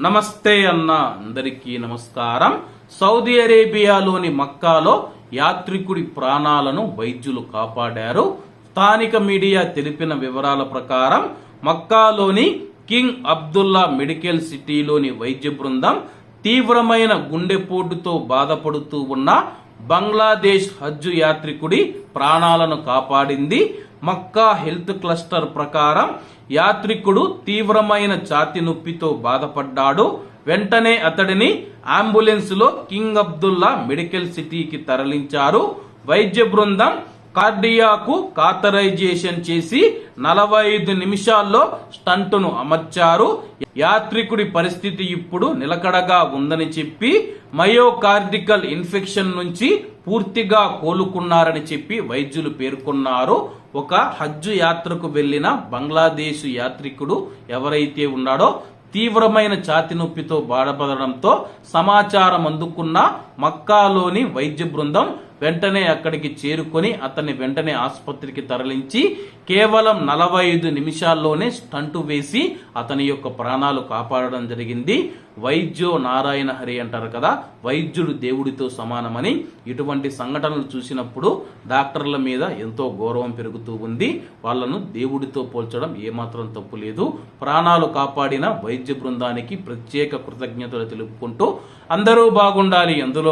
నమస్తే అన్న అందరికీ నమస్కారం. సౌదీ అరేబియాలోని మక్కాలో యాత్రికుడి ప్రాణాలను వైద్యులు కాపాడారు. స్థానిక మీడియా తెలిపిన వివరాల ప్రకారం మక్కాలోని కింగ్ అబ్దుల్లా మెడికల్ సిటీలోని వైద్య బృందం తీవ్రమైన గుండెపోటుతో బాధపడుతూ ఉన్న బంగ్లాదేశ్ హజ్జు యాత్రికుడి ప్రాణాలను కాపాడింది. మక్కా హెల్త్ క్లస్టర్ ప్రకారం యాత్రికుడు తీవ్రమైన ఛాతి నొప్పితో బాధపడ్డాడు. వెంటనే అతడిని అంబులెన్స్లో కింగ్ అబ్దుల్లా మెడికల్ సిటీకి తరలించారు. వైద్య బృందం కార్డియాకు కాతరైజేషన్ చేసి నలభై ఐదు నిమిషాల్లో స్టంటును అమర్చారు. యాత్రికుడి పరిస్థితి ఇప్పుడు నిలకడగా ఉందని చెప్పి మయోకార్డికల్ ఇన్ఫెక్షన్ నుంచి పూర్తిగా కోలుకున్నారని చెప్పి వైద్యులు పేర్కొన్నారు. ఒక హజ్జు యాత్రకు వెళ్ళిన బంగ్లాదేశ్ యాత్రికుడు ఎవరైతే ఉన్నాడో తీవ్రమైన ఛాతి నొప్పితో బాధపడడంతో సమాచారం అందుకున్న మక్కాలోని వైద్య బృందం వెంటనే అక్కడికి చేరుకొని అతన్ని వెంటనే ఆసుపత్రికి తరలించి కేవలం నలభై ఐదు నిమిషాల్లోనే స్టంటు వేసి అతని యొక్క ప్రాణాలు కాపాడడం జరిగింది. వైద్యో నారాయణ హరి అంటారు కదా వైద్యుడు దేవుడితో సమానమని ఇటువంటి సంఘటనలు చూసినప్పుడు డాక్టర్ల మీద ఎంతో గౌరవం పెరుగుతూ ఉంది. వాళ్ళను దేవుడితో పోల్చడం ఏమాత్రం తప్పు లేదు. ప్రాణాలు కాపాడిన వైద్య బృందానికి ప్రత్యేక కృతజ్ఞతలు తెలుపుకుంటూ అందరూ బాగుండాలి అందులో